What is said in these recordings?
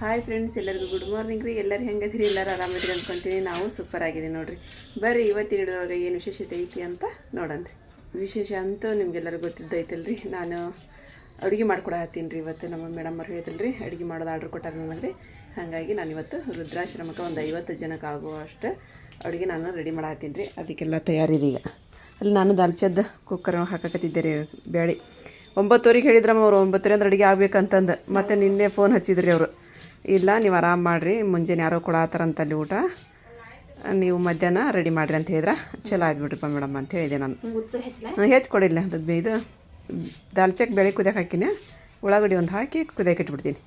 Hi friends ಎಲ್ಲರಿಗೂ good morning ರೀ. ಎಲ್ಲರೂ ಹೆಂಗದಿರಿ? ಎಲ್ಲರೂ ಆರಾಮಿದ್ರಿ ಅಂದ್ಕೊಂತೀನಿ ನಾವು ಸೂಪರ್ ಆಗಿದೆ ನೋಡಿರಿ. ಬರ್ರಿ, ಇವತ್ತಿನ ಹಿಡಿದೊಳಗೆ ಏನು ವಿಶೇಷತೆ ಐತಿ ಅಂತ ನೋಡೋಣ ರೀ. ವಿಶೇಷ ಅಂತೂ ನಿಮ್ಗೆಲ್ಲರಿಗೂ ಗೊತ್ತಿದ್ದೈತಲ್ರಿ. ನಾನು ಅಡುಗೆ ಮಾಡ್ಕೊಡತ್ತೀನಿ ರೀ ಇವತ್ತು. ನಮ್ಮ ಮೇಡಮ್ ಅವ್ರು ಹೇಳಿದಲ್ರಿ ಅಡುಗೆ ಮಾಡೋದು ಆರ್ಡ್ರ್ ಕೊಟ್ಟಾರ ನನಗೆ. ಹಾಗಾಗಿ ನಾನು ಇವತ್ತು ರುದ್ರಾಶ್ರಮಕ್ಕೆ ಒಂದು ಐವತ್ತು ಜನಕ್ಕೆ ಆಗುವಷ್ಟು ಅಡುಗೆ ನಾನು ರೆಡಿ ಮಾಡತ್ತೀನಿ ರೀ. ಅದಕ್ಕೆಲ್ಲ ತಯಾರಿ ಈಗ. ಅಲ್ಲಿ ನಾನು ದಾಲ್ಚದ್ದು ಕುಕ್ಕರ್ ಹಾಕಕತ್ತಿದ್ದೆ ರೀ ಬೇಳೆ ಒಂಬತ್ತುವರೆಗೆ ಹೇಳಿದ್ರಮ್ಮ ಅವರು, ಒಂಬತ್ತುವರೆ ಅಂದ್ರೆ ಅಡುಗೆ ಆಗ್ಬೇಕಂತಂದು. ಮತ್ತೆ ನಿನ್ನೆ ಫೋನ್ ಹಚ್ಚಿದ್ರಿ ಅವರು. ಇಲ್ಲ, ನೀವು ಆರಾಮ ಮಾಡಿರಿ. ಮುಂಜಾನೆ ಯಾರೋ ಕೊಡತ್ತಾರಂತ ಅಲ್ಲಿ ಊಟ. ನೀವು ಮಧ್ಯಾಹ್ನ ರೆಡಿ ಮಾಡಿರಿ ಅಂತ ಹೇಳಿದ್ರೆ. ಚಲೋ ಆಯ್ತು ಬಿಡ್ರಿಪ್ಪ ಮೇಡಮ್ ಅಂತ ಹೇಳಿದೆ ನಾನು. ಹೆಚ್ಚು ಕೊಡಿಲ್ಲ. ಅದು ಇದು ದಾಲ್ಚಕ್ಕೆ ಬೆಳೆ ಕುದಿಯಕ್ಕೆ ಹಾಕಿನಿ. ಉಳ್ಳಾಗಡ್ಡಿ ಒಂದು ಹಾಕಿ ಕುದಿಯಕ್ಕೆ ಇಟ್ಬಿಡ್ತೀನಿ.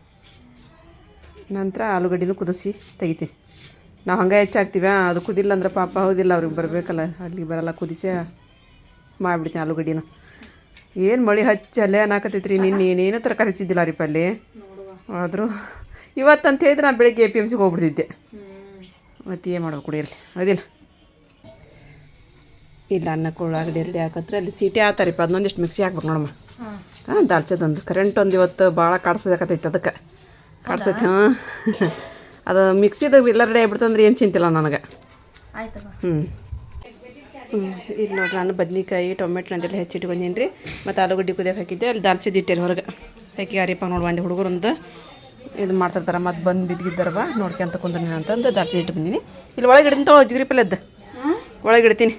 ನಂತರ ಆಲೂಗಡ್ಡಿನೂ ಕುದಿಸಿ ತೆಗಿತೀನಿ. ನಾವು ಹಂಗೆ ಹೆಚ್ಚಾಗ್ತೀವ ಅದು ಕುದಿಲ್ಲ ಅಂದ್ರೆ ಪಾಪ ಹೌದಿಲ್ಲ, ಅವ್ರಿಗೆ ಬರಬೇಕಲ್ಲ. ಅಲ್ಲಿಗೆ ಬರಲ್ಲ, ಕುದಿಸಿ ಮಾಡಿಬಿಡ್ತೀನಿ ಆಲೂಗಡ್ಡಿನ. ಏನು ಮಳೆ ಹಚ್ಚಲ್ಲೇ ಅನ್ನಾಕತ್ತೈತ್ರಿ. ನಿನ್ನೆ ಏನೇನು ತರಕಾರಿ ಹಚ್ಚಿದ್ದಿಲ್ಲ ರೀ ಪಲ್ಲೆ. ಆದರೂ ಇವತ್ತಂತ ಹೇಳಿದ್ರೆ ನಾನು ಬೆಳಿಗ್ಗೆ ಎ ಪಿ ಎಂ ಸಿಗೆ ಹೋಗ್ಬಿಡ್ತಿದ್ದೆ. ಮತ್ತೆ ಏನು ಮಾಡ್ಬೇಕು ಕುಡಿಯಲ್ಲಿ ಅದಿಲ್ಲ ಇಲ್ಲ ಅನ್ನಕ್ಕೆ ಉಳ್ಳಾಗಡ್ಡಿ ರೆಡಿ ಹಾಕತ್ರೆ ಅಲ್ಲಿ ಸೀಟೆ ಆತಾರಿಪ್ಪ ಅದನ್ನೊಂದಿಷ್ಟು ಮಿಕ್ಸಿ ಹಾಕ್ಬೇಕು ನೋಡಮ್ಮ. ಹಾಂ. ದಾಲ್ಚದೊಂದು. ಕರೆಂಟ್ ಒಂದು ಇವತ್ತು ಭಾಳ ಕಾಡ್ಸೋದಾಕತೈತೆ ಅದಕ್ಕೆ. ಕಾಡ್ಸೈತೆ ಹಾಂ. ಅದು ಮಿಕ್ಸಿದಾಗ ಎಲ್ಲ ರೆಡಿ ಆಗ್ಬಿಡ್ತಂದ್ರೆ ಏನು ಚಿಂತಿಲ್ಲ ನನಗೆ. ಹ್ಞೂ ಇದು ನೋಡ್ರಿ, ನಾನು ಬದ್ನಿಕಾಯಿ ಟೊಮೆಟೊ ನಂದೆಲ್ಲ ಹೆಚ್ಚಿಟ್ಕೊಂಡೀನಿ ರೀ. ಮತ್ತು ಆಲೂಗಡ್ಡೆ ಕುದಿಯಕ್ಕೆ ಹಾಕಿದ್ದೆ, ಅಲ್ಲಿ ದಾಲ್ಸಿ ಇಟ್ಟೇರಿ ಹೊರಗೆ. ಹಾಕಿ ಯಾರಿಪ್ಪ ನೋಡಿ ಒಂದು ಹುಡುಗರೊಂದು ಇದು ಮಾಡ್ತಿರ್ತಾರೆ, ಮತ್ತು ಬಂದು ಬಿದ್ದಿದ್ದಾರವ ನೋಡ್ಕೊಂತ ಕುಂದ್ರಿ ಅಂತಂದು ದಾಲ್ಸಿ ಇಟ್ಟು ಬಂದೀನಿ. ಇಲ್ಲಿ ಒಳಗೆ ಇಡ್ತೀನಿ ಜಿಗ್ರಿ ಪಲ್ಯದ್ದು ಒಳಗೆ ಇಡ್ತೀನಿ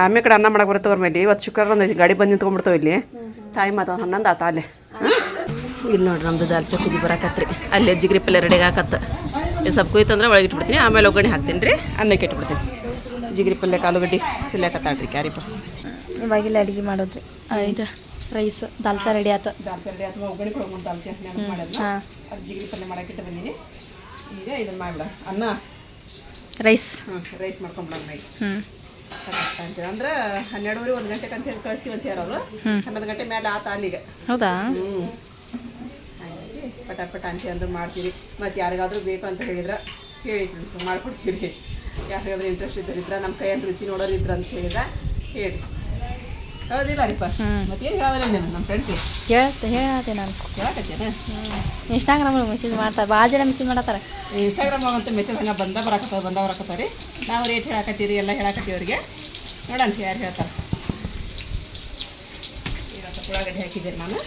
ಆಮೇಲೆ ಕಡೆ ಅನ್ನ ಮಾಡಕ್ಕೆ ಬರ್ತವ್ರ ಮೇಲೆ. ಇವತ್ತು ಶುಕ್ರವಾರ ಒಂದು ಗಾಡಿ ಬಂದು ನಿಂತ್ಕೊಂಡ್ಬಿಡ್ತಾವ ಇಲ್ಲಿ. ತಾಯಿ ಮಾತು ಹನ್ನೊಂದು ಆತ ಅಲ್ಲೇ ಇಲ್ಲಿ ನೋಡ್ರಿ, ನಮ್ದು ದಾಲ್ಸಿ ಕುದಿ ಬರಾಕತ್ರಿ. ಅಲ್ಲಿ ಜಿಗ್ರಿ ಪಲ್ಲೆ ರೆಡಿಗೆ ಹಾಕತ್ತೆ. ಸ್ವಲ್ಪ ಕುಯ್ತಂದ್ರೆ ಒಳಗೆ ಇಟ್ಬಿಡ್ತೀನಿ, ಆಮೇಲೆ ಒಗ್ಗರಣೆ ಹಾಕ್ತೀನಿ ರೀ, ಅನ್ನಕ್ಕೆ ಇಟ್ಬಿಡ್ತೀನಿ. ಜಿಗ್ರಿ ಪಲ್ಯ ಆಲೂಗಡ್ಡಿ ಸುಲ್ಯಾಕತ್ತಾಳ್ರಿ ಕ್ಯಾರಿಪ್ಪ ಇವಾಗಿಲ್ಲ ಅಡುಗೆ ಮಾಡೋದ್ರಿ. ಇದು ರೈಸ್ ದಾಲ್ಚಾ ರೆಡಿ ಆತ. ದಾಲ್ಚಾ ರೆಡಿ ಅಥವಾ ಒಗ್ಗರಣೆ ಕೊಡ್ಕೊಂಡು ದಾಲ್ಚಾ ಹಾಂ. ಅದು ಜಿಗ್ರಿ ಪಲ್ಯ ಮಾಡಕ್ಕೆ ಬಂದೀನಿ. ಈಗ ಇದನ್ನು ಮಾಡಿಬಿಡ ಅನ್ನ? ರೈಸ್. ಹ್ಞೂ ರೈಸ್ ಮಾಡ್ಕೊಂಬಿಡೋಣ ಈಗ ಹ್ಞೂ ಅಂದ್ರೆ ಹನ್ನೆರಡುವರೆ ಒಂದು ಗಂಟೆಗೆ ಅಂತ ಹೇಳಿ ಕಳಿಸ್ತೀವಿ ಅಂತ ಹೇಳೋರು ಹನ್ನೊಂದು ಗಂಟೆ ಮೇಲೆ ಆತ ಅಲ್ಲಿಗೆ ಹೌದಾ? ಹ್ಞೂ ಹಾಗಾಗಿ ಪಟ ಪಟ ಅಂತ ಅಂದ್ರೆ ಮಾಡ್ತೀವಿ. ಮತ್ತು ಯಾರಿಗಾದ್ರೂ ಬೇಕು ಅಂತ ಹೇಳಿದ್ರೆ ಹೇಳಿ ಫ್ರೆಂಡ್ಸ್ ಮಾಡ್ಕೊಡ್ತೀವಿ. ಯಾರಿಗಾದ್ರೂ ಇಂಟ್ರೆಸ್ಟ್ ಇದ್ದರಿದ್ರೆ ನಮ್ಮ ಕೈಯಲ್ಲಿ ರುಚಿ ನೋಡೋರು ಇದ್ರ ಅಂತ ಹೇಳಿದ್ರೆ ಹೇಳಿ. ಹೌದಿಲ್ಲ ರೀಪ ಹ್ಮ್. ಮತ್ತೇನು ಹೇಳಿದ್ರೆ ನೀನು ನಮ್ಮ ಫ್ರೆಂಡ್ಸಿಗೆ ಹೇಳ್ತೆ ಹೇಳತ್ತೆ ನಾನು ಹೇಳಕತ್ತೇನೆ ಇನ್ಸ್ಟಾಗ್ರಾಮ್ ಮೆಸೇಜ್ ಮಾಡ್ತಾರೆ ಭಾಳ ಜನ ಮೆಸೇಜ್ ಮಾಡತ್ತಾರ? ಇನ್ಸ್ಟಾಗ್ರಾಮ್ ಒಳಗಂತೂ ಮೆಸೇಜ್ ಹಂಗೆ ಬಂದ ಬರಾಕತ್ತಾವ ಬಂದ ಬರಾಕತ್ತಾವ ರೀ. ನಾವು ರೇಟ್ ಹೇಳಕತ್ತೀರಿ ಎಲ್ಲ ಹೇಳಕತ್ತೀವಿ ಅವ್ರಿಗೆ. ನೋಡೋಣ ಯಾರು ಹೇಳ್ತಾರೆ. ಉಳ್ಳಾಗಡ್ಡಿ ಹಾಕಿದ್ದೀರಿ ನಾನು.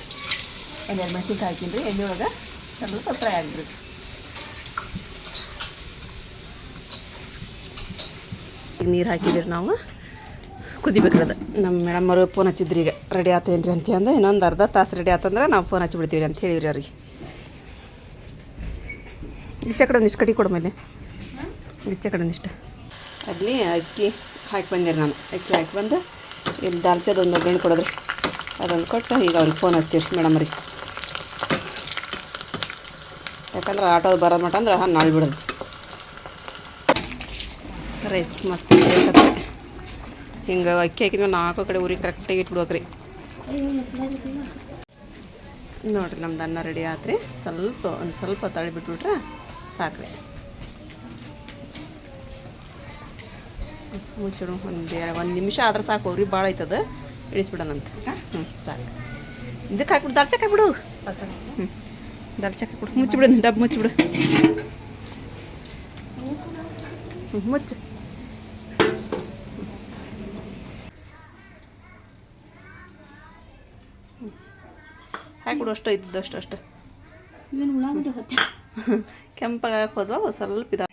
ಒಂದೆರಡು ಮೆಣಸಿನ್ಕಾಯಿ ಹಾಕಿನಿ ರೀ ಎಣ್ಣೆ ಒಳಗೆ? ಸ್ವಲ್ಪ ಫ್ರೈ ಆಗಿಬಿಡ್ರಿ ಈಗ ನೀರು ಹಾಕಿದ್ದೀರಿ ನಾವು. ಕುದಿಬೇಕ್ರದ ನಮ್ಮ ಮೇಡಮ್ ಅವರು ಫೋನ್ ಹಚ್ಚಿದ್ರಿ ಈಗ ರೆಡಿ ಆತೇನ್ರಿ? ಅಂತ ಅಂದು ಇನ್ನೊಂದು ಅರ್ಧ ತಾಸು ರೆಡಿ ಆತಂದ್ರೆ ನಾವು ಫೋನ್ ಹಚ್ಚಿಬಿಡ್ತೀವಿ ಅಂತ ಹೇಳಿದ್ರಿ ಅವ್ರಿಗೆ. ಈಚೆ ಕಡೆ ಒಂದಿಷ್ಟು ಕಡಿ ಕೊಡಮೇಲೆ ಈಚೆ ಕಡೆ ಒಂದಿಷ್ಟು ಅಲ್ಲಿ ಅಕ್ಕಿ ಹಾಕಿ ಬಂದಿರಿ ನಾನು. ಅಕ್ಕಿ ಹಾಕಿ ಬಂದು ಇಲ್ಲಿ ದಾಲ್ಚದ ಒಂದು ಒಗ್ಗರಣೆ ಕೊಡೋದ್ರಿ. ಅದೊಂದು ಕೊಟ್ಟು ಈಗ ಅವ್ರಿಗೆ ಫೋನ್ ಹಚ್ತೀವಿ ಮೇಡಮ್ ಅವ್ರಿಗೆ. ಯಾಕಂದ್ರೆ ಆಟೋ ಬರೋದು ಮಟ್ಟ ಅಂದ್ರೆ ಹಾಂ ನಾಳೆ ಬಿಡೋದು ರೈಸ್ ಮಸ್ತ್ ಬೇಕತ್ತೆ ಹಿಂಗೆ ಅಕ್ಕಿ ಹಾಕಿದ್ಮೇಲೆ ನಾಲ್ಕು ಕಡೆ ಊರಿಗೆ ಕರೆಕ್ಟಾಗಿ ಇಟ್ಬಿಡ್ಬೇಕ್ರಿ ನೋಡ್ರಿ ನಮ್ದು ಅನ್ನ ರೆಡಿ ಆತ್ರಿ. ಸ್ವಲ್ಪ, ಒಂದು ಸ್ವಲ್ಪ ತಳಿ ಬಿಟ್ಬಿಟ್ರೆ ಸಾಕ್ರಿ. ಮುಚ್ಚಿಡು, ಒಂದು ಒಂದು ನಿಮಿಷ ಆದ್ರೆ ಸಾಕು. ಅವ್ರಿ ಭಾಳ ಐತದ ಇಳಿಸ್ಬಿಡೋಣಂತ ಹ್ಞೂ ಸಾಕು. ಇದಕ್ಕೆ ಹಾಕ್ಬಿಡು ದಾಲ್ಚಕ್ಕೆ ಹಾಕ್ಬಿಡು. ಹ್ಞೂ ಬಿಡು ಹಾಕ್ಬಿಡು. ಮುಚ್ಚಿಬಿಡು ಡಬ್ಬ ಮುಚ್ಚಿಬಿಡು. ಹ್ಞೂ ಮುಚ್ಚು. ಹಾಕ್ಬಿಡು ಅಷ್ಟೇ ಇದ್ದದ್ದು ಅಷ್ಟು. ಅಷ್ಟು ಏನು ಉಳ್ಳಾಗಡ್ಡಿ ಹೊತ್ತೆ ಕೆಂಪಾಗಿ ಹಾಕೋದು ಸ್ವಲ್ಪ ಇದ.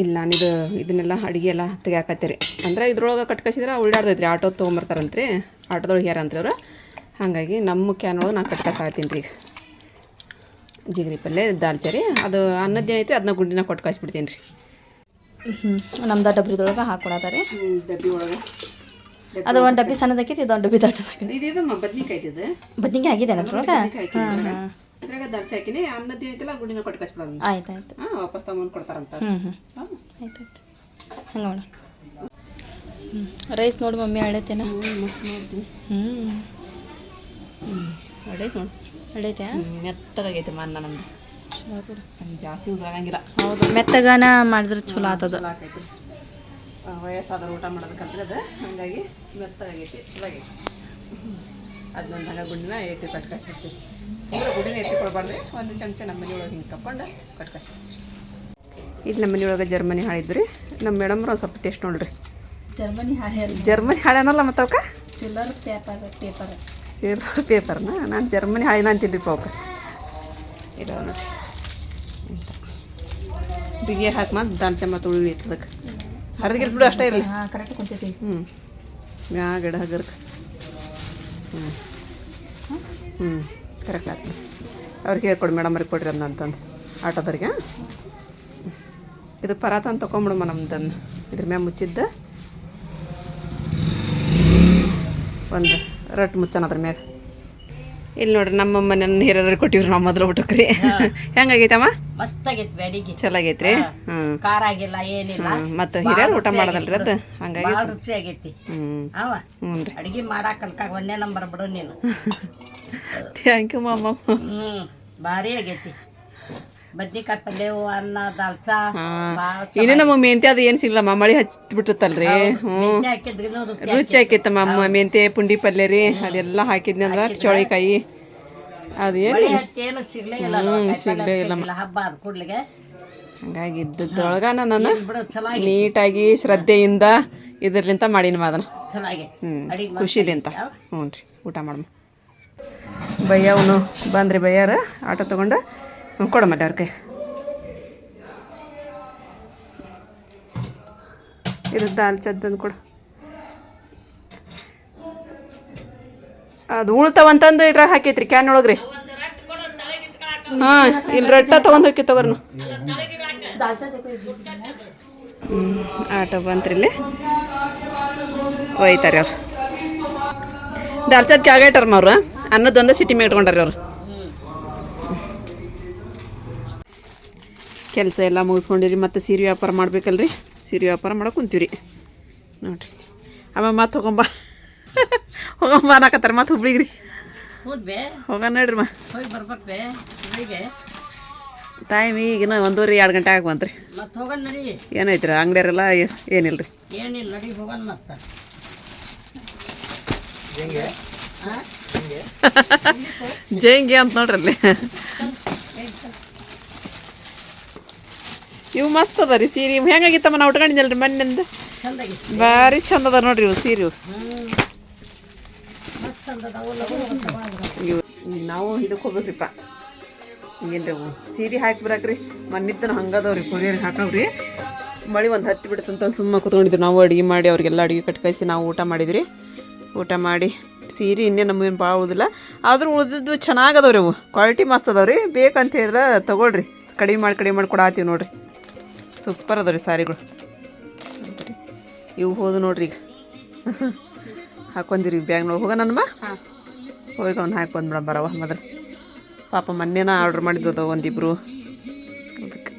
ಇಲ್ಲ ನಾನಿದು ಇದನ್ನೆಲ್ಲ ಅಡುಗೆ ಎಲ್ಲ ತೆಗಿಯಾಕತ್ತೀರಿ. ಅಂದ್ರೆ ಇದ್ರೊಳಗೆ ಕಟ್ಕಸಿದ್ರೆ ಉಳ್ಳಾಡ್ದೈತ್ರಿ ಆಟೋ ತೊಗೊಂಬರ್ತಾರಂತ್ರಿ ಆಟೋದೊಳಗೆ ಯಾರಂತ್ರಿ ಅವರು. ಹಾಗಾಗಿ ನಮ್ಮ ಕ್ಯಾನ್ ಒಳಗೆ ನಾನು ಕಟ್ಕಸಾತೀನಿ ರೀ ಈಗ. ಜಿಗ್ರಿ ಪಲ್ಯ ದಾಲ್ಚರಿ ಅದು ಅನ್ನದ್ದು ಏನೈತಿ ಅದನ್ನ ಗುಂಡಿನ ಕೊಟ್ಟು ಕಳಿಸ್ಬಿಡ್ತೀನಿ ರೀ. ಹ್ಞೂ ನಮ್ದು ಡಬ್ರಿದೊಳಗೆ ಹಾಕೊಳತ್ತಾರೆ ಡಬ್ರಿ ಒಳಗೆ. ಅದು ಒಂದು ಡಬ್ಬಿ ಸಣ್ಣದಕ್ಕೈತಿ ಇದು ಒಂದು ಡಬ್ಬಿ ದೊಡ್ಡದಾಕೈತಿ ಇದು ಇದು ಬದ್ನಿಕಾಯಿ ಇದು? ಬದ್ನಿಕಾಯಿ ಆಗಿದೆ ಅದ್ರೊಳಗೆ? ಇದ್ರಾಗ ದಾಲ್ಚಿ ಹಾಕಿನಿ ಅನ್ನದ ಏನೈತಿಲ್ಲ ಗುಂಡಿನ ಕೊಟ್ಟು ಕಳಿಸ್ಬಿಡೋಣ ಆಯ್ತು ಆಯ್ತು. ಹಾಂ ವಾಪಸ್ ತಗೊಂಬಂದು ಕೊಡ್ತಾರಂತ. ಹ್ಞೂ ಹ್ಞೂ ಆಯ್ತು ಆಯ್ತು. ಹಂಗೆ ಮಾಡೋಣ ರೈಸ್ ನೋಡಿ ಮಮ್ಮಿ ಅಳೈತೇನ ನೋಡ್ತೀನಿ ಹ್ಞೂ ಹ್ಞೂ ಅಡೈತೆ ನೋಡಿ. ಅಳೈತೆ ಮೆತ್ತಗಾಗೈತೆ ಅನ್ನ ನಮ್ದು. ಜಾಸ್ತಿ ಉದ್ರಾಗಂಗಿಲ್ಲ. ಹೌದು ಮೆತ್ತಗನ ಮಾಡಿದ್ರೆ ಚಲೋ ಆತದ. ವಯಸ್ಸಾದವ್ರು ಊಟ ಮಾಡೋದು ಅದು ಹಾಗಾಗಿ ಮೆತ್ತಗಾಗೈತಿ ಚಲೋ ಅದು ಅದನ್ನೊಂದು ಹಂಗೆ ಗುಂಡಿನ ಎತ್ತಿ ಕಟ್ ಕಾಯಿಸ್ಬಿಡ್ತೀವಿ ಅಂದ್ರೆ ಗುಡಿನ ಎತ್ತಿಕೊಳ್ಬಾರ್ದು ಒಂದು ಚಮಚ ನಮ್ಮ ಮನೆಯೊಳಗೆ ಹಿಂಗೆ ತೊಗೊಂಡು ಕಟ್ಕಾಸ್ಬಿಡ್ತೀವಿ. ಇದು ನಮ್ಮ ಮನೆಯೊಳಗೆ ಜರ್ಮನಿ ಹಾಳಿದ್ರಿ ನಮ್ಮ ಮೇಡಮ್ರು ಒಂದು ಸ್ವಲ್ಪ ಟೇಸ್ಟ್ ನೋಡ್ರಿ. ಜರ್ಮನಿ ಹಾಳೆ ಜರ್ಮನಿ ಹಾಳೆನಲ್ಲ ಮತ್ತು ಅವಕ್ಕೆ? ಸಿಲ್ಲರ್ ಪೇಪರ್ ಪೇಪರ್ ಸಿಲ್ವರ್ ಪೇಪರ್ನ ನಾನು ಜರ್ಮನಿ ಹಾಳೆನ ಅಂತೀನಿ ಪಾಪ. ಅವಕ್ಕೆ ಇದಾವ ನೋಡ್ರಿ. ಇಂಥ ಬಿಗಿ ಹಾಕಿ ಮತ್ತೆ ದಾಲ್ ಚಮ್ಮ ತುಳಿ ಅದಕ್ಕೆ ಹರಿದಿಗಿಲ್ ಬಿಡು ಅಷ್ಟೇ ಇರಲಿ. ಹಾಂ ಕರೆಕ್ಟ್ ಕುಂತೈತಿ. ಹ್ಞೂ ಮ್ಯಾಗ ಗಿಡ ಹಗರ್ಕ. ಹ್ಞೂ ಹ್ಞೂ ಕರೆಕ್ಟ್ ಆಯ್ತು ಅವ್ರಿಗೆ ಹೇಳ್ಕೊಡಿ ಮೇಡಮ್ ಅವ್ರಿಗೆ ಕೊಡ್ರಿ ಅದನ್ನ ಅಂತಂದು. ಆಟೋದವ್ರಿಗೆ ಇದು ಪರಾತ ಅಂತ ತೊಗೊಂಬಿಡಮ್ಮ ನಮ್ದನ್ನು ಇದ್ರ ಮ್ಯಾಗ ಮುಚ್ಚಿದ್ದ. ಒಂದು ರಟ್ಟು ಮುಚ್ಚನ ಅದ್ರ ಮ್ಯಾಗ. ಇಲ್ಲಿ ನೋಡ್ರಿ ನಮ್ಮ ಮನೆ ಹಿರಿಯರು ಕೊಟ್ಟಿವ್ರಿ ನಮ್ಮ ಮೊದಲು ಊಟಕ್ಕೆ ರೀ ಹೆಂಗಾಗೈತಮ್ಮ? ಮಸ್ತ್ ಆಗೈತೆ ಅಡಿಗೆ ಚಲೋ ರೀ ಹ್ಞೂ ಖಾರ ಆಗಿಲ್ಲ ಏನಿಲ್ಲ. ಮತ್ತು ಹಿರಿಯರು ಊಟ ಮಾಡೋದಲ್ರಿ ಅದು? ಹಂಗಾಗಿ ಭಾಳ ರುಚಿ ಆಗೈತಿ ಹ್ಞೂ ಅವ ಹ್ಞೂ ರೀ. ಅಡಿಗೆ ಮಾಡಾಕ ಕಲ್ಕಾಗ ಒಂದೇ ನಂಬರ್ ಬಿಡು ನೀನು. ಥ್ಯಾಂಕ್ ಯು ಮಾಮ ಹ್ಮ್ ಭಾರಿ ಆಗೈತಿ. ಬದ್ನಿಕಾಯಿ ಪಲ್ಯವು ಅನ್ನ ದಾಲ್ಚಾ ಇನ್ನೂ ನಮ್ಮ ಮೆಂತೆ ಅದು ಏನು ಸಿಗ್ಲಮ್ಮ? ಮಳೆ ಹಚ್ಚಿ ಬಿಟ್ಟಿರ್ತಲ್ರಿ ಹ್ಞೂ ರುಚಿ ಹಾಕಿತ್ತಮ್ಮ ಅಮ್ಮ ಮೆಂತೆ ಪುಂಡಿ ಪಲ್ಯ ರೀ ಅದೆಲ್ಲ ಹಾಕಿದ್ನಿ ಅಂದ್ರೆ ಚೋಳಿಕಾಯಿ. ಅದು ಏನು ಸಿಗಲೇ ಏನು ಸಿಗ್ಲೇ ಇಲ್ಲ ಹಬ್ಬ ಆದ ಕೂಡ್ಲಿಗೆ. ಹಂಗಾಗಿ ಇದ್ದದ್ರೊಳಗಾನ ನಾನು ನೀಟಾಗಿ ಶ್ರದ್ಧೆಯಿಂದ ಇದರ್ಲಿಂತ ಮಾಡಿನ ಅದನ್ನ ಹ್ಞೂ ಖುಷಿಲಿಂತ. ಹ್ಞೂ ರೀ ಊಟ ಮಾಡಮ್ಮ ಬಯ್ಯವನು ಬಂದ್ರಿ ಬಯ್ಯಾರ ಆಟೋ ತೊಗೊಂಡು. ಕೊಡಮ್ಮ ಅವ್ರಿಗೆ ಇದು ದಾಲ್ ಚದ್ದಂದು ಕೊಡು ಅದು ಉಳ್ತಾವಂತಂದು ಇದ್ರಾಗ ಹಾಕೈತ್ರಿ ಕ್ಯಾನ್ ಒಳಗ್ರಿ ಹಾಂ ಇಲ್ಲಿ ರಟ್ಟ ತಗೊಂಡು ಹೋಗಿ ತಗೋರಿ ಹ್ಞೂ ಆಟೋ ಬಂತ್ರಿ ಇಲ್ಲಿ ಒಯ್ತಾರೆ ಅವ್ರು ದಾಲ್ಚದ್ ಇಟ್ಟಾರಮ್ಮ ಅವ್ರು ಅನ್ನದೊಂದು ಸಿಟಿ ಮೇಲೆ ಇಟ್ಕೊಂಡಾರ ಅವ್ರು ಕೆಲಸ ಎಲ್ಲ ಮುಗಿಸ್ಕೊಂಡಿರಿ ಮತ್ತು ಸೀರೆ ವ್ಯಾಪಾರ ಮಾಡ್ಬೇಕಲ್ರಿ? ಸೀರೆ ವ್ಯಾಪಾರ ಮಾಡಕ್ಕೆ ಕುಂತೀವ್ರಿ. ನೋಡಿರಿ. ಆಮೇಲೆ ಮತ್ತೆ ಹೋಗಂಬ. ಹೋಗಂಬ ಅನ್ನಕತ್ತಾರ ಮತ್ತೆ ಹುಬ್ಳಿಗೆ ರೀ ಹೋಗೋಣ ನೋಡ್ರಿ ಮಾ ಹೋಗಿ ಟೈಮ್ ಈಗಿನ ಒಂದೂವರೆ ಎರಡು ಗಂಟೆ ಆಗಿ ಬಂತ್ರಿ. ಮತ್ತೆ ಹೋಗೋಣ ನಡಿ. ಏನೈತ್ರಿ ಅಂಗಡಿಯರೆಲ್ಲ ಏನಿಲ್ಲ ರೀ ಏನಿಲ್ಲ ನಡಿ ಹೋಗೋಣ ಮತ್ತೆ. ಜೇಂಗೆ. ಅಂತ ನೋಡ್ರಿ ಅಲ್ಲಿ. ಇವು ಮಸ್ತ್ ಅದ ರೀ ಸೀರೆ ಹೆಂಗಾಗಿತ್ತಮ್ಮ ನಾವು ಉಟ್ಕೊಂಡಿದ್ದಲ್ರಿ ಮಣ್ಣಿಂದ ಭಾರಿ ಚಂದ ಅದ ನೋಡ್ರಿ ಇವು ಸೀರೆ ಇವು. ನಾವು ಇದಕ್ಕೆ ಹೋಗ್ಬೇಕ್ರಿಪ್ಪ. ಏನ್ರಿ ಅವು ಸೀರೆ ಹಾಕಿ ಬರಕ್ರಿ. ಮನ್ನಿದ್ದನ ಹಂಗದವ್ರಿ ಕೊರಿಯರ್ ಹಾಕವ್ರಿ. ಮಳೆ ಒಂದು ಹತ್ತಿ ಬಿಡುತ್ತಂತ ಸುಮ್ಮನೆ ಕುತ್ಕೊಂಡಿದ್ವಿ ನಾವು ಅಡುಗೆ ಮಾಡಿ ಅವ್ರಿಗೆಲ್ಲ ಅಡುಗೆ ಕಟ್ ಕಳಿಸಿ ನಾವು ಊಟ ಮಾಡಿದ್ರಿ ಊಟ ಮಾಡಿ ಸೀರೆ ಇನ್ನೇ ನಮಗೇನು ಭಾಳ ಉಳಿದಿಲ್ಲ. ಆದರೂ ಉಳಿದಿದ್ದು ಚೆನ್ನಾಗದವ್ರಿ ಅವು. ಕ್ವಾಲಿಟಿ ಮಸ್ತ್ ಅದಾವ್ರಿ. ಬೇಕಂತ ಹೇಳಿದ್ರೆ ತಗೊಳ್ರಿ. ಕಡಿಮೆ ಮಾಡಿ ಕಡಿಮೆ ಮಾಡಿ ಕೊಡಾತೀವಿ ನೋಡ್ರಿ. ಸೂಪರ್ ಅದ ಸಾರಿಗಳು. ನೋಡ್ರಿ. ಇವು ಹೋದು ನೋಡ್ರಿ ಈಗ. ಹಾಕೊಂದಿರಿ ಬ್ಯಾಗ್ನೊಳಗೆ ಹೋಗ ನನ್ನಮ್ಮ ಹೋಗಿ ಅವ್ನು ಹಾಕಿ ಬಿಡ ಬರವ ಮೊದಲು. ಪಾಪ ಮೊನ್ನೆನ ಆರ್ಡ್ರ್ ಮಾಡಿದ್ದದ ಒಂದಿಬ್ರು. ಅದಕ್ಕೆ.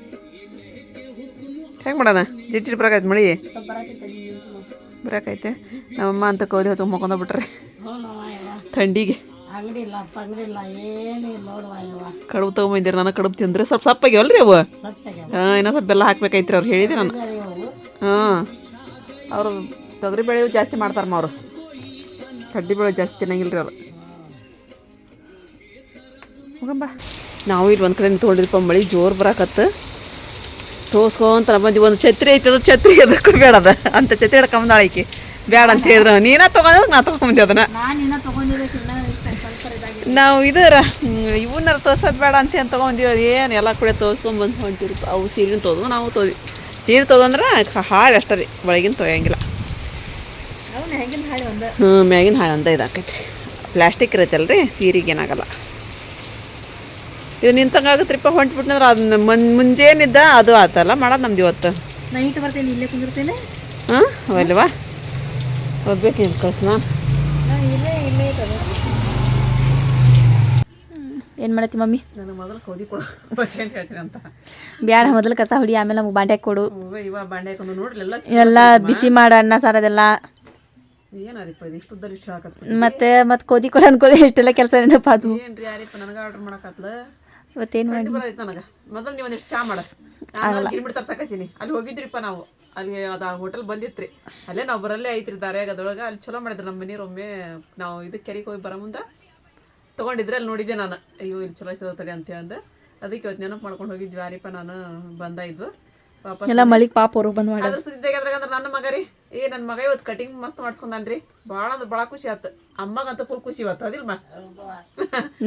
ಹೆಂಗೆ ಮಾಡೋಣ? ಜಿಟ್ ಜಿಟ್ ಬರಾಕೈತೆ ಮಳಿ? ಬರಾಕೈತೆ. ನಮ್ಮಮ್ಮ ಅಂತ ಕೌದಿ ಹಚ್ಚ ಮಕ್ಕೊಂಡ ಬಿಟ್ರೆ. ಥಂಡಿಗೆ. ಅಂಗಡಿ ಇಲ್ಲ ಪಂಗಡಿ ಇಲ್ಲ ಏನಿಲ್ಲ ನೋಡುವ. ಕಡುಬು ತೊಗೊಂಬಂದಿರಿ ನಾನು ಕಡುಬು ತಿಂದ್ರೆ ಸ್ವಲ್ಪ ಸಪ್ಪಾಗ್ಯಾವಲ್ರಿ ಅವು? ಸತ್ಯಾಗ ಹಾಂ ಇನ್ನೂ ಸ್ವಲ್ಪ ಬೆಲ್ಲ ಹಾಕ್ಬೇಕೈತ್ರಿ ಅವ್ರು ಹೇಳಿದೆ ನಾನು. ಹಾಂ. ಅವರು ತೊಗರಿ ಬೇಳೆ ಜಾಸ್ತಿ ಮಾಡ್ತಾರಮ್ಮ ಅವರು. ಕಡ್ಡಿ ಬೇಳೆ ಜಾಸ್ತಿ ತಿನ್ನಂಗಿಲ್ಲ ರೀ ಅವರು. ಹೋಗಂಬ ನಾವು ಇಲ್ಲಿ ಒಂದು ಕಡೆ ತೊಗೊಂಡಿರಪ್ಪ ಮಳಿ ಜೋರು ಬರಾಕತ್ತು. ತೋಸ್ಕೊಂತ ಬಂದು ಒಂದು ಛತ್ರಿ ಐತೆ ಅದು ಛತ್ರಿ ಅದಕ್ಕೂ ಬೇಡದ ಅಂತ ಛತ್ರಿ ಹಿಡ್ಕೊಂಬಂದಾಳ ಈಕಿ. ಬೇಡ ಅಂತ ಹೇಳಿದ್ರು. ನೀನ ತೊಗೊಂಡ್ ನಾ ತೊಗೊಂಬಂದೆ ಅದನ್ನ. ನಾವು ಇದರ ಇವನ್ನಾರು ತೋರ್ಸೋದು ಬೇಡ ಅಂತ ಏನು ತೊಗೊಂಡಿವಿ ಏನು ಎಲ್ಲ ಕೂಡ ತೋರ್ಸ್ಕೊಂಬಂದು ಹೊಂಟಿರಿ ಅವು ಸೀರೆನ ತೋದು ನಾವು ತೋದ್ವಿ. ಸೀರೆ ತೋದಂದ್ರೆ ಹಾಳು ಅಷ್ಟೇ ರೀ ಒಳಗಿನ ತೊಗೊಂಗಿಲ್ಲ ಹ್ಞೂ ಮ್ಯಾಗಿನ ಹಾಳು ಅಂತ ಇದಾಕೈತಿ. ಪ್ಲ್ಯಾಸ್ಟಿಕ್ ಇರತ್ತಲ್ಲ ರೀ ಸೀರೆಗೆ ಏನಾಗಲ್ಲ. ಇದು ನಿಂತಂಗಾಗತ್ರಿಪ್ಪ ಹೊಂಟ್ಬಿಟ್ನಂದ್ರೆ ಅದನ್ನ ಮನ್ ಮುಂಜೇನಿದ್ದ ಅದು ಆತಲ್ಲ ಮಾಡೋದು ನಮ್ದು ಇವತ್ತು. ನಾ ಬರ್ತೀನಿ ಇಲ್ಲೇ ಕುಂದಿರ್ತೇನೆ. ಹಾಂ ಅಲ್ವಾ? ಹೋಗ್ಬೇಕು ಏನು ಕಳ್ಸನ ಇಲ್ಲೇ ಇಲ್ಲೇ ಏನು ಮಾಡತ್ತಿ ಮಮ್ಮಿ? ನನಗೆ ಮೊದಲು ಕೌದಿ ಕೊಡು ಬಚ್ಚೆ ಅಂತ ಹೇಳ್ತೀನಿ ಅಂತ. ಬ್ಯಾಡ ಮೊದಲು ಕಸ ಹುಡಿ ಆಮೇಲೆ ನಮ್ಗೆ ಬಾಂಡ್ಯಾಗ ಕೊಡು. ಇವಾಗ ಬಾಂಡೆ ಹಾಕೊಂಡು ನೋಡ್ರಿ ಎಲ್ಲ ಎಲ್ಲ ಬಿಸಿ ಮಾಡ ಅನ್ನ ಸಾರದೆಲ್ಲ ಅದೆಲ್ಲ. ಇದು ಇಷ್ಟುದ್ದಲ್ಲಿ ಇಷ್ಟು ಹಾಕತ್ತೆ ಮತ್ತೆ ಮತ್ತೆ ಕೋದಿ ಕೊಡ ಅನ್ಕೋದಿ ಇಷ್ಟೆಲ್ಲ ಕೆಲಸ ಏನಪ್ಪ ಅದು? ಏನ್ರಿ ಯಾರಿಪ್ಪ ನನಗೆ ಆರ್ಡರ್ ಮಾಡಕತ್ಲ ಇವತ್ತೇನು ಮಾಡಿ ಬರೈತೆ ನನಗೆ. ಮೊದಲು ನೀವು ಒಂದಿಷ್ಟು ಚಾ ಮಾಡ. ಗಿರ್ಬಿಡ್ ತರ್ಸಕಸೀನಿ ಅಲ್ಲಿ ಹೋಗಿದ್ರಿಪ್ಪ ನಾವು. ಅಲ್ಲಿ ಅದು ಆ ಹೋಟೆಲ್ ಬಂದಿತ್ರಿ. ಅಲ್ಲೇ ನಾವು ಬರಲ್ಲೇ ಐತ್ರಿ ದಾರ್ಯಾಗ ಅದ್ರೊಳಗೆ ಅಲ್ಲಿ ಚಲೋ ಮಾಡಿದ್ರು ನಮ್ಮ ಮನೆಯವ್ರು ಒಮ್ಮೆ. ನಾವು ಇದಕ್ಕೆ ಕೆರೆಗೆ ಹೋಗಿ ಬರೋ ಮುಂದೆ ತೊಗೊಂಡಿದ್ರೆ ಅಲ್ಲಿ ನೋಡಿದ್ದೆ ನಾನು ಅಯ್ಯೋ ಇಲ್ಲಿ ಚಲೋ ಸಿಗತ್ತಡಿ ಅಂತ ಹೇಳ್ದೆ. ಅದಕ್ಕೆ ಇವತ್ತು ನೆನಪು ಮಾಡ್ಕೊಂಡು ಹೋಗಿದ್ವಿ ಯಾರಿಪ್ಪ ನಾನು ಬಂದ ಇದ್ವು. ವಾಪಸ್ ಎಲ್ಲ ಮಳಿಗೆ ಪಾಪ ಅವರು ಬಂದ್ ಮಾಡಿ ಅದ್ರ ಸುದ್ದಿ ಅಂದ್ರೆ ನನ್ನ ಮಗ ರೀ ಏ ನನ್ನ ಮಗ ಇವತ್ತು ಕಟಿಂಗ್ ಮಸ್ತ್ ಮಾಡ್ಸ್ಕೊಂಡಾನ್ರಿ. ಭಾಳ ಅಂದ್ರೆ ಭಾಳ ಖುಷಿ ಆಯ್ತು ಅಮ್ಮಗಂತೂ ಫುಲ್ ಖುಷಿ ಇವತ್ತು ಅದಿಲ್ಲ ಮಾ?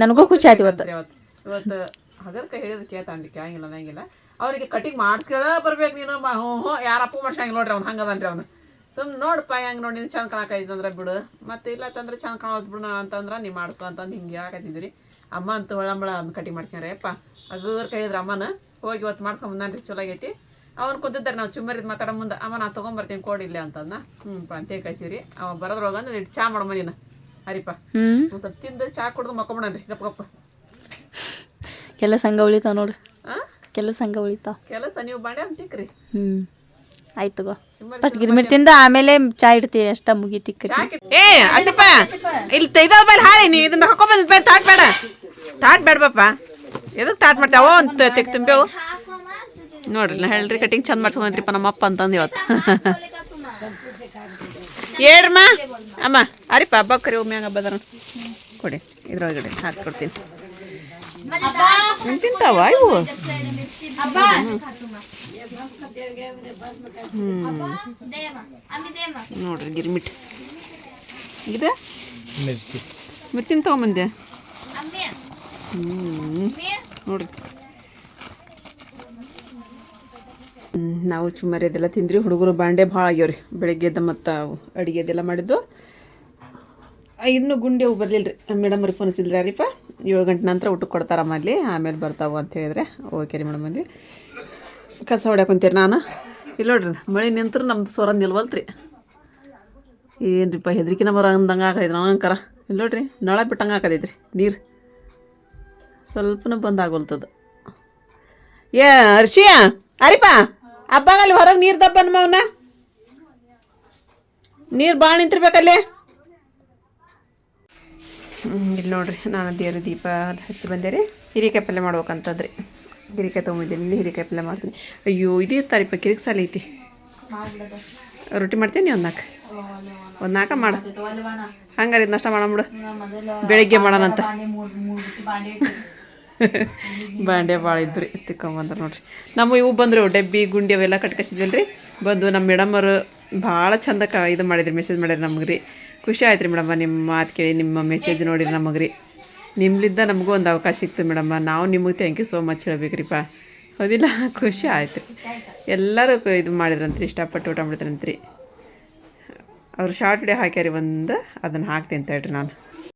ನನಗೂ ಖುಷಿ ಆಯ್ತು ಇವತ್ತು. ಇವತ್ತು. ಇವತ್ತು ಹಗರ್ಕ ಹೇಳಿದ್ರೆ ಕೇಳ್ತಾನ್ರಿ ಕೇಳಂಗಿಲ್ಲ ಅನ್ನಂಗಿಲ್ಲ. ಅವರಿಗೆ ಕಟಿಂಗ್ ಮಾಡಿಸ್ಕೊಳ್ಳ ಬರ್ಬೇಕು ನೀನು ಹ್ಞೂ ಹ್ಞೂ ಯಾರಪ್ಪ ಮಾಡ್ಸಂಗಿಲ್ಲ ನೋಡ್ರಿ ಅವ್ನು ಹಂಗದನ್ರಿ ಅವನು. ಸುಮ್ಮನೆ ನೋಡಪ್ಪ ಹೆಂಗೆ ನೋಡಿ ನೀನು ಚಂದ ಕಾಣಕೈತಂದ್ರೆ ಬಿಡು. ಮತ್ತೆ ಇಲ್ಲ ತಂದ್ರೆ ಚಂದ ಕಾಣೋದು ಬಿಡು ಅಂತಂದ್ರೆ ನೀ ಮಾಡಿಸ್ಕೊ ಅಂತಂದು ಹಿಂಗೆ ಯಾಕತ್ತಿದ್ರಿ ಅಮ್ಮ ಅಂತ ಒಳಂಬಳ ಅಂದ್ ಕಟಿ ಮಾಡ್ಕೊಂಡ್ರೆ ಅಪ್ಪ ಹಗರ್ ಕೇಳಿದ್ರೆ ಅಮ್ಮನ ಹೋಗಿ ಇವತ್ತು ಮಾಡ್ಸ್ಕೊಂಬಂದ್ರಿ ಚಲೋ ಆಗೈತಿ. ಅವ್ನು ಕುಂತಿದ್ದಾರೆ ನಾವು ಚುಮ್ಮರಿದ್ ಮಾತಾಡೋ ಮುಂದೆ ಅಮ್ಮ ನಾನು ತೊಗೊಂಬರ್ತೀನಿ ಕೊಡಿಲ್ಲ ಅಂತಂದ ಹ್ಞೂ ಪಾ ಅಂತ ಕಳ್ಸಿರಿ ಅವ ಬರೋದ್ರೊಳಗೆ ಅಂದ್ರೆ ಇಟ್ಟು ಚಾ ಮಾಡಮ್ಮ ನೀನ. ಹರಿಪ್ಪ. ಒಂದು ಸ್ವಲ್ಪ ತಿಂದು ಚಾ ಕುಡ್ದು ಮಕ್ಕೊಂಬಿಡನ್ರಿ ಗಪ್ಪ ಗಪ್ಪ ಕೆಲಸ ಹಂಗ ಉಳಿತಾವ ನೋಡ್ರಿ ಹಾಂ ಕೆಲಸ ಹಂಗ ಉಳಿತಾವ. ಕೆಲಸ ನೀವು ಬಾಂಡೆ ಅಂತೀಕ್ರಿ. ಹ್ಞೂ ಆಯ್ತು ಗೋ ಫಸ್ಟ್ ಗಿರ್ಮಿರ್ ತಿಂದ ಆಮೇಲೆ ಚಾ ಇಡ್ತೀವಿ ಅಷ್ಟ ಮುಗೀತಿಕ್ಕ ಏ ಅಶಪ್ಪ ಇಲ್ಲಿ ತೆಗ್ದ ಮೇಲೆ ಹಾಳಿ ನೀ ಇದನ್ನ ಹಾಕೊಂಬಂದ್ ಬೇಡ ತಾಟ್ ಬೇಡ. ತಾಟ್ ಬೇಡ ಬಾಪ ಎದಕ್ಕೆ ತಾಟ್ ಮಾಡ್ತಾವ ಅಂತ ತೆಗ್ ತುಂಬೇವು ನೋಡ್ರಿ ನಾ ಹೇಳ್ರಿ ಕಟಿಂಗ್ ಚಂದ ಮಾಡ್ಸ್ಕೊಂಡ್ರಿಪ್ಪ ನಮ್ಮ ಅಪ್ಪ ಅಂತಂದು ಇವತ್ತು ಹೇಳ್ರಮ್ಮ ಅಮ್ಮ ಅರಿಪ್ಪ ಹಬ್ಬ ಕರಿ ಒಮ್ಮೆ ಹಂಗ ಬದರ. ಕೊಡಿ ಇದ್ರೊಳಗಡೆ ಹಾಕಿ ಕೊಡ್ತೀನಿ ತಿಂತಾವ ಇವು? ನೋಡ್ರಿ ಗಿರ್ಮಿಟ್. ಇದು? ಮಿರ್ಚಿನ ತಗೊಂಬಂದೆ. ಹ್ಞೂ ನೋಡ್ರಿ. ಹ್ಮ್, ನಾವು ಚುಮ್ಮರಿ ಅದೆಲ್ಲ ತಿಂದ್ರಿ ಹುಡುಗರು ಬಾಂಡೆ ಭಾಳ ಆಗ್ಯಾವ್ರಿ. ಬೆಳಗ್ಗೆದ ಮತ್ತು ಅಡುಗೆದೆಲ್ಲ ಮಾಡಿದ್ದು. ಇನ್ನು ಗುಂಡಿ ಅವು ಬರಲಿಲ್ಲ ರೀ ಮೇಡಮ್ ಅವ್ರಿಗೆ ಫೋನ್ ಹಚ್ಚಿದ್ರಿ ರೀಪಾ ಏಳು ಗಂಟೆ ನಂತರ ಊಟಕ್ಕೆ ಕೊಡ್ತಾರಮ್ಮ ಅಲ್ಲಿ ಆಮೇಲೆ ಬರ್ತಾವೆ ಅಂತ ಹೇಳಿದ್ರೆ. ಓಕೆ ರೀ ಮೇಡಮ್ ಅಲ್ಲಿ. ಕಸ ಹೊಡ್ಯಾಕೊಂತೀರಿ ನಾನು? ಇಲ್ಲ ನೋಡ್ರಿ, ಮಳೆ ನಿಂತ್ರು ನಮ್ದು ಸ್ವರ ನಿಲ್ವಲ್ತ್ರಿ. ಏನ್ರಿಪ್ಪ ಹೆದ್ರಿಕಿನ ಮರ ಅಂದಂಗೆ ನಾನು ನಂಗಂಕರ ಇಲ್ಲ ನೋಡ್ರಿ, ನಳ ಬಿಟ್ಟಂಗೆ ಹಾಕದೈತ್ರಿ ನೀರು. ಸ್ವಲ್ಪನೂ ಬಂದ್ ಆಗೋಲ್ತದ. ಏ ಅರ್ಷಿಯ ಅರಿಪ ಹಬ್ಬಾಗಲ್ಲಿ ಹೊರಗೆ ನೀರು ದಬ್ಬ ನಮ್ಮವನ್ನ ನೀರು ಭಾಳ ನಿಂತಿರ್ಬೇಕಲ್ಲಿ ಇಲ್ಲಿ ನೋಡ್ರಿ, ನಾನು ದೇವ್ರ ದೀಪ ಹಚ್ಚಿ ಬಂದೆ ರೀ. ಹೀರೆಕಾಯಿ ಪಲ್ಯ ಮಾಡ್ಬೇಕಂತದ್ರಿ. ಹೀರೆಕಾಯಿ ತೊಗೊಂಡಿದ್ದೀನಿ ಇಲ್ಲಿ ಹೀರೆಕಾಯಿ ಪಲ್ಯ ಮಾಡ್ತೀನಿ. ಅಯ್ಯೋ, ಇದೇ ತಾರೀಪ, ಕಿರಿಕ್ ಸಾಲ ಐತಿ. ರೊಟ್ಟಿ ಮಾಡ್ತೀನಿ ಒಂದು ನಾಲ್ಕು ಒಂದು ನಾಲ್ಕ ಮಾಡ. ಹಂಗಾರೆ ಇದು ನಷ್ಟ ಮಾಡಂಬಿಡು ಬೆಳಿಗ್ಗೆ ಮಾಡೋಣಂತ ಬಾಂಡೆ ಭಾಳ ಇದ್ರಿ, ತಿಕ್ಕೊಂಬಂದ್ರೆ ನೋಡ್ರಿ. ನಮ್ಮ ಇವು ಬಂದ್ರು, ಡಬ್ಬಿ, ಗುಂಡಿ ಅವೆಲ್ಲ ಕಟ್ಕಸಿದ್ವಲ್ಲ ರೀ ಬಂದು ನಮ್ಮ ಮೇಡಮರು ಭಾಳ ಚಂದ ಇದು ಮಾಡಿದ್ರಿ ಮೆಸೇಜ್ ಮಾಡ್ಯಾರ ನಮ್ಗೆ ರೀ. ಖುಷಿ ಆಯ್ತು ರೀ ಮೇಡಮ್ಮ, ನಿಮ್ಮ ಮಾತು ಕೇಳಿ, ನಿಮ್ಮ ಮೆಸೇಜ್ ನೋಡಿರಿ ನಮಗೆ ರೀ ನಿಮ್ಮಲಿಂದ ನಮಗೂ ಒಂದು ಅವಕಾಶ ಸಿಕ್ತು ಮೇಡಮ್ಮ. ನಾವು ನಿಮಗೆ ಥ್ಯಾಂಕ್ ಯು ಸೋ ಮಚ್ ಹೇಳ್ಬೇಕ್ರಿಪ್ಪ. ಹೌದಿಲ್ಲ? ಖುಷಿ ಆಯ್ತು ಎಲ್ಲರೂ ಕ- ಇದು ಮಾಡಿದ್ರಂತ್ರಿ, ಇಷ್ಟಪಟ್ಟು ಊಟ ಮಾಡಿದ್ರಂತ್ರಿ. ಅವ್ರು ಶಾರ್ಟ್ ವಿಡಿಯೋ ಹಾಕ್ಯಾರಿ ಒಂದು, ಅದನ್ನು ಹಾಕ್ತೀನಿ ಅಂತ ಹೇಳ್ರಿ ನಾನು.